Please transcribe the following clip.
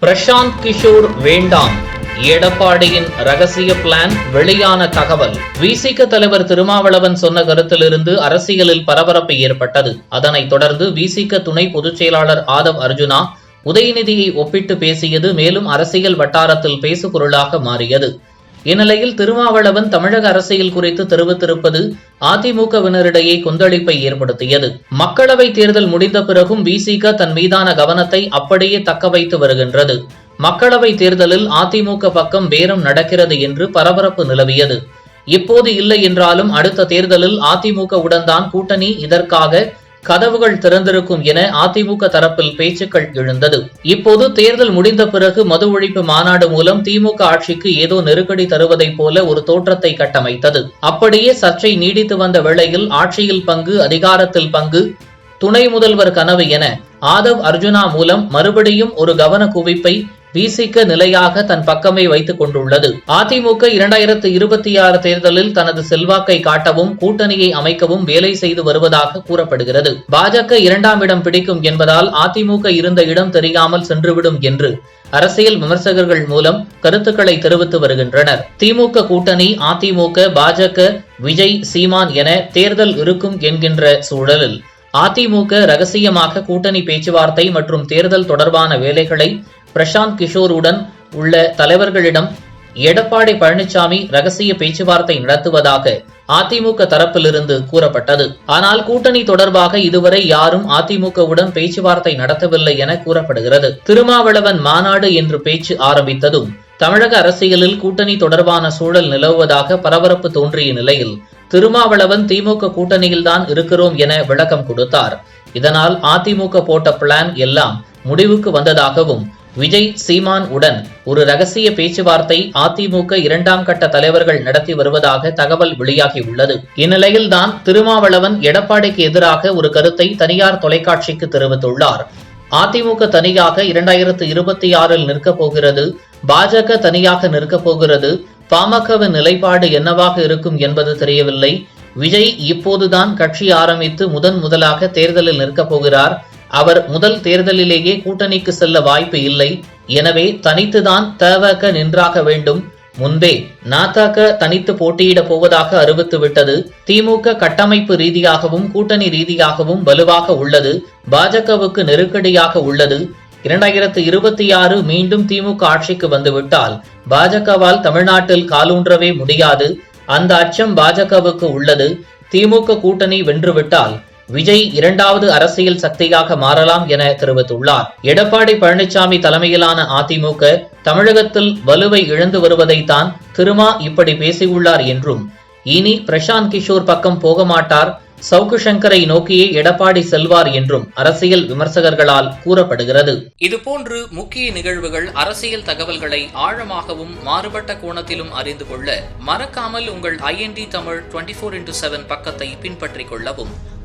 பிரசாந்த் கிஷோர் வேண்டாம். எடப்பாடியின் ரகசிய பிளான் வெளியான தகவல். விசிக தலைவர் திருமாவளவன் சொன்ன கருத்திலிருந்து அரசியலில் பரபரப்பு ஏற்பட்டது. அதனைத் தொடர்ந்து விசிக துணை பொதுச் செயலாளர் ஆதவ் அர்ஜுனா உதயநிதியை ஒப்பிட்டு பேசியது மேலும் அரசியல் வட்டாரத்தில் பேசுபொருளாக மாறியது. இந்நிலையில் திருமாவளவன் தமிழக அரசியல் குறித்து தெரிவித்திருப்பது அதிமுகவினரிடையே கொந்தளிப்பை ஏற்படுத்தியது. மக்களவைத் தேர்தல் முடிந்த பிறகும் விசிக தன் மீதான கவனத்தை அப்படியே தக்க வைத்து வருகின்றது. மக்களவை தேர்தலில் அதிமுக பக்கம் பேரம் நடக்கிறது என்று பரபரப்பு நிலவியது. இப்போது இல்லை என்றாலும் அடுத்த தேர்தலில் அதிமுக உடன்தான் கூட்டணி இதற்காக கதவுகள் திறந்திருக்கும் என அதிமுக தரப்பில் பேச்சுக்கள் எழுந்தது. இப்போது தேர்தல் முடிந்த பிறகு மது ஒழிப்பு மாநாடு மூலம் திமுக ஆட்சிக்கு ஏதோ நெருக்கடி தருவதைப் போல ஒரு தோற்றத்தை கட்டமைத்தது. அப்படியே சர்ச்சை நீடித்து வந்த வேளையில் ஆட்சியில் பங்கு அதிகாரத்தில் பங்கு துணை முதல்வர் கனவு என ஆதவ் அர்ஜுனா மூலம் மறுபடியும் ஒரு கவன குவிப்பை விசிக நிலையாக தன் பக்கமே வைத்துக் கொண்டுள்ளது. அதிமுக இரண்டாயிரத்து இருபத்தி ஆறு தேர்தலில் தனது செல்வாக்கை காட்டவும் கூட்டணியை அமைக்கவும் வேலை செய்து வருவதாக கூறப்படுகிறது. பாஜக இரண்டாம் இடம் பிடிக்கும் என்பதால் அதிமுக இருந்த இடம் தெரியாமல் சென்றுவிடும் என்று அரசியல் விமர்சகர்கள் மூலம் கருத்துக்களை தெரிவித்து வருகின்றனர். திமுக கூட்டணி அதிமுக பாஜக விஜய் சீமான் என தேர்தல் இருக்கும் என்கின்ற சூழலில் அதிமுக ரகசியமாக கூட்டணி பேச்சுவார்த்தை மற்றும் தேர்தல் தொடர்பான வேலைகளை பிரசாந்த் கிஷோருடன் உள்ள தலைவர்களிடம் எடப்பாடி பழனிசாமி ரகசிய பேச்சுவார்த்தை நடத்துவதாக அதிமுக தரப்பிலிருந்து கூறப்பட்டது. ஆனால் கூட்டணி தொடர்பாக இதுவரை யாரும் அதிமுகவுடன் பேச்சுவார்த்தை நடத்தவில்லை என கூறப்படுகிறது. திருமாவளவன் மாநாடு என்று பேச்சு ஆரம்பித்ததும் தமிழக அரசியலில் கூட்டணி தொடர்பான சூழல் நிலவுவதாக பரபரப்பு தோன்றிய நிலையில் திருமாவளவன் திமுக கூட்டணியில்தான் இருக்கிறோம் என விளக்கம் கொடுத்தார். இதனால் அதிமுக போட்ட பிளான் எல்லாம் முடிவுக்கு வந்ததாகவும் விஜய் சீமான் உடன் ஒரு ரகசிய பேச்சுவார்த்தை அதிமுக இரண்டாம் கட்ட தலைவர்கள் நடத்தி வருவதாக தகவல் வெளியாகியுள்ளது. இந்நிலையில்தான் திருமாவளவன் எடப்பாடிக்கு எதிராக ஒரு கருத்தை தனியார் தொலைக்காட்சிக்கு தெரிவித்துள்ளார். அதிமுக தனியாக இரண்டாயிரத்து இருபத்தி ஆறில் நிற்கப் போகிறது பாஜக தனியாக நிற்கப் போகிறது பாமகவின் நிலைப்பாடு என்னவாக இருக்கும் என்பது தெரியவில்லை. விஜய் இப்போதுதான் கட்சி ஆரம்பித்து முதன் முதலாக தேர்தலில் நிற்கப் போகிறார். அவர் முதல் தேர்தலிலேயே கூட்டணிக்கு செல்ல வாய்ப்பு இல்லை. எனவே தனித்துதான் தவக நின்றாக வேண்டும். முன்பே நாதாக தனித்து போட்டியிடப் போவதாக அறிவித்து விட்டது. திமுக கட்டமைப்பு ரீதியாகவும் கூட்டணி ரீதியாகவும் வலுவாக உள்ளது. பாஜகவுக்கு நெருக்கடியாக உள்ளது. இரண்டாயிரத்து இருபத்தி ஆறு மீண்டும் திமுக ஆட்சிக்கு வந்துவிட்டால் பாஜகவால் தமிழ்நாட்டில் காலூன்றவே முடியாது. அந்த அச்சம் பாஜகவுக்கு உள்ளது. திமுக கூட்டணி வென்றுவிட்டால் விஜய் இரண்டாவது அரசியல் சக்தியாக மாறலாம் என தெரிவித்துள்ளார். எடப்பாடி பழனிசாமி தலைமையிலான அதிமுக தமிழகத்தில் வலுவை இழந்து வருவதைத்தான் திருமா இப்படி பேசியுள்ளார் என்றும் இனி பிரசாந்த் கிஷோர் பக்கம் போக மாட்டார் சவுக்கு சங்கரை நோக்கியே எடப்பாடி செல்வார் என்றும் அரசியல் விமர்சகர்களால் கூறப்படுகிறது. இதுபோன்று முக்கிய நிகழ்வுகள் அரசியல் தகவல்களை ஆழமாகவும் மாறுபட்ட கோணத்திலும் அறிந்து கொள்ள மறக்காமல் உங்கள் IND Tamil twenty four into seven பக்கத்தை பின்பற்றிக் கொள்ளவும்.